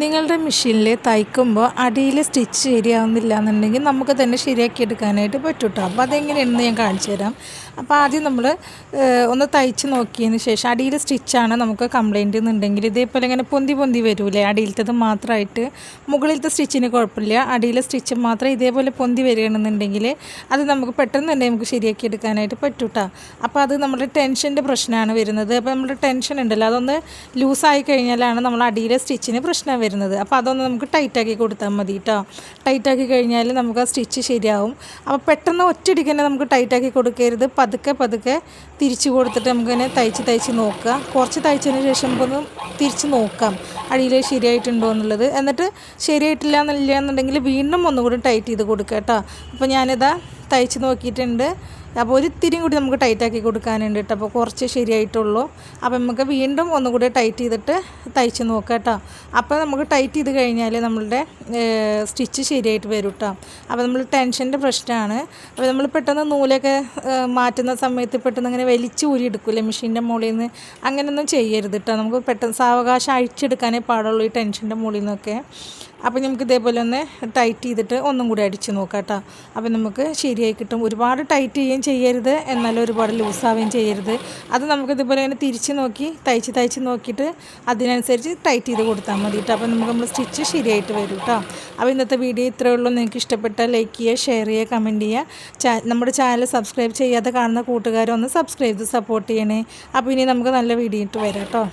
നിങ്ങളുടെ മെഷീനിൽ തയ്ക്കുമ്പോൾ അടിയിൽ സ്റ്റിച്ച് ശരിയാവുന്നില്ല എന്നുണ്ടെങ്കിൽ നമുക്ക് തന്നെ ശരിയാക്കി എടുക്കാനായിട്ട് പറ്റും കേട്ടോ അപ്പോൾ അതെങ്ങനെയാണെന്ന് ഞാൻ കാണിച്ചു തരാം. അപ്പോൾ ആദ്യം നമ്മൾ ഒന്ന് തയ്ച്ച് നോക്കിയതിന് ശേഷം അടിയിൽ സ്റ്റിച്ചാണ് നമുക്ക് കംപ്ലൈന്റ് എന്നുണ്ടെങ്കിൽ ഇതേപോലെ ഇങ്ങനെ പൊന്തി പൊന്തി വരൂലേ അടിയിലത്തത് മാത്രമായിട്ട്. മുകളിലത്തെ സ്റ്റിച്ചിന് കുഴപ്പമില്ല. അടിയിലെ സ്റ്റിച്ച് മാത്രം ഇതേപോലെ പൊന്തി വരികയാണെന്നുണ്ടെങ്കിൽ അത് നമുക്ക് പെട്ടെന്ന് തന്നെ നമുക്ക് ശരിയാക്കി എടുക്കാനായിട്ട് പറ്റും കേട്ടോ അപ്പോൾ അത് നമ്മുടെ ടെൻഷന്റെ പ്രശ്നമാണ് വരുന്നത്. അപ്പോൾ നമ്മുടെ ടെൻഷൻ ഉണ്ടല്ലോ അതൊന്ന് ലൂസായി കഴിഞ്ഞാലാണ് നമ്മൾ അടിയിലെ സ്റ്റിച്ചിന് പ്രശ്നം വരുന്നത്. അപ്പോൾ അതൊന്ന് നമുക്ക് ടൈറ്റാക്കി കൊടുത്താൽ മതി കേട്ടോ ടൈറ്റാക്കി കഴിഞ്ഞാൽ നമുക്ക് ആ സ്റ്റിച്ച് ശരിയാവും. അപ്പോൾ പെട്ടെന്ന് ഒറ്റയടിക്ക് തന്നെ നമുക്ക് ടൈറ്റാക്കി കൊടുക്കരുത്. പതുക്കെ പതുക്കെ തിരിച്ച് കൊടുത്തിട്ട് നമുക്കിങ്ങനെ തയ്ച്ച് തയ്ച്ച് നോക്കുക. കുറച്ച് തയ്ച്ചതിന് ശേഷം നമുക്കൊന്ന് തിരിച്ച് നോക്കാം. അടിയിൽ ശരിയായിട്ടുണ്ടോ എന്നുള്ളത്. എന്നിട്ട് ശരിയായിട്ടില്ല എന്നില്ല എന്നുണ്ടെങ്കിൽ വീണ്ടും ഒന്നുകൂടി ടൈറ്റ് ചെയ്ത് കൊടുക്കുക കേട്ടോ അപ്പോൾ ഞാനിതാ തയ്ച്ച് നോക്കിയിട്ടുണ്ട്. അപ്പോൾ ഒരു ഇത്തിരി കൂടി നമുക്ക് ടൈറ്റാക്കി കൊടുക്കാനുണ്ട് കേട്ടോ. അപ്പോൾ കുറച്ച് ശരിയായിട്ടുള്ളൂ. അപ്പോൾ നമുക്ക് വീണ്ടും ഒന്നുകൂടി ടൈറ്റ് ചെയ്തിട്ട് തയ്ച്ച് നോക്കാം കേട്ടോ. അപ്പോൾ നമുക്ക് ടൈറ്റ് ചെയ്ത് കഴിഞ്ഞാൽ നമ്മളുടെ സ്റ്റിച്ച് ശരിയായിട്ട് വരും കേട്ടോ. അപ്പോൾ നമ്മൾ ടെൻഷന്റെ പ്രശ്നമാണ്. അപ്പോൾ നമ്മൾ പെട്ടെന്ന് നൂലൊക്കെ മാറ്റുന്ന സമയത്ത് പെട്ടെന്ന് ഇങ്ങനെ വലിച്ച് ഊരി എടുക്കില്ലേ മെഷീന്റെ മുകളിൽ നിന്ന്. അങ്ങനെയൊന്നും ചെയ്യരുത് കേട്ടോ. നമുക്ക് പെട്ടെന്ന് സാവകാശം അഴിച്ചെടുക്കാനേ പാടുള്ളൂ ഈ ടെൻഷന്റെ മുകളിൽ നിന്നൊക്കെ. അപ്പോൾ നമുക്ക് ഇതേപോലെ ഒന്ന് ടൈറ്റ് ചെയ്തിട്ട് ഒന്നും കൂടി അടിച്ച് നോക്കാം കേട്ടോ അപ്പോൾ നമുക്ക് ശരിയായി കിട്ടും. ഒരുപാട് ടൈറ്റ് ചെയ്യുകയും ചെയ്യരുത്. എന്നാൽ ഒരുപാട് ലൂസാവുകയും ചെയ്യരുത്. അത് നമുക്ക് ഇതുപോലെ തന്നെ തിരിച്ച് നോക്കി തയ്ച്ച് തയ്ച്ച് നോക്കിയിട്ട് അതിനനുസരിച്ച് ടൈറ്റ് ചെയ്ത് കൊടുത്താൽ മതി കേട്ടോ അപ്പോൾ നമുക്ക് നമ്മൾ സ്റ്റിച്ച് ശരിയായിട്ട് വരും കേട്ടോ അപ്പോൾ ഇന്നത്തെ വീഡിയോ ഇത്രയേ ഉള്ളൂ. നിങ്ങൾക്ക് ഇഷ്ടപ്പെട്ടാൽ ലൈക്ക് ചെയ്യുക ഷെയർ ചെയ്യുക കമന്റ് ചെയ്യുക. നമ്മുടെ ചാനൽ സബ്സ്ക്രൈബ് ചെയ്യാതെ കാണുന്ന കൂട്ടുകാരൊന്ന് സബ്സ്ക്രൈബ് ചെയ്ത് സപ്പോർട്ട് ചെയ്യണേ. അപ്പോൾ ഇനി നമുക്ക് നല്ല വീഡിയോ ഇട്ട് വരാം കേട്ടോ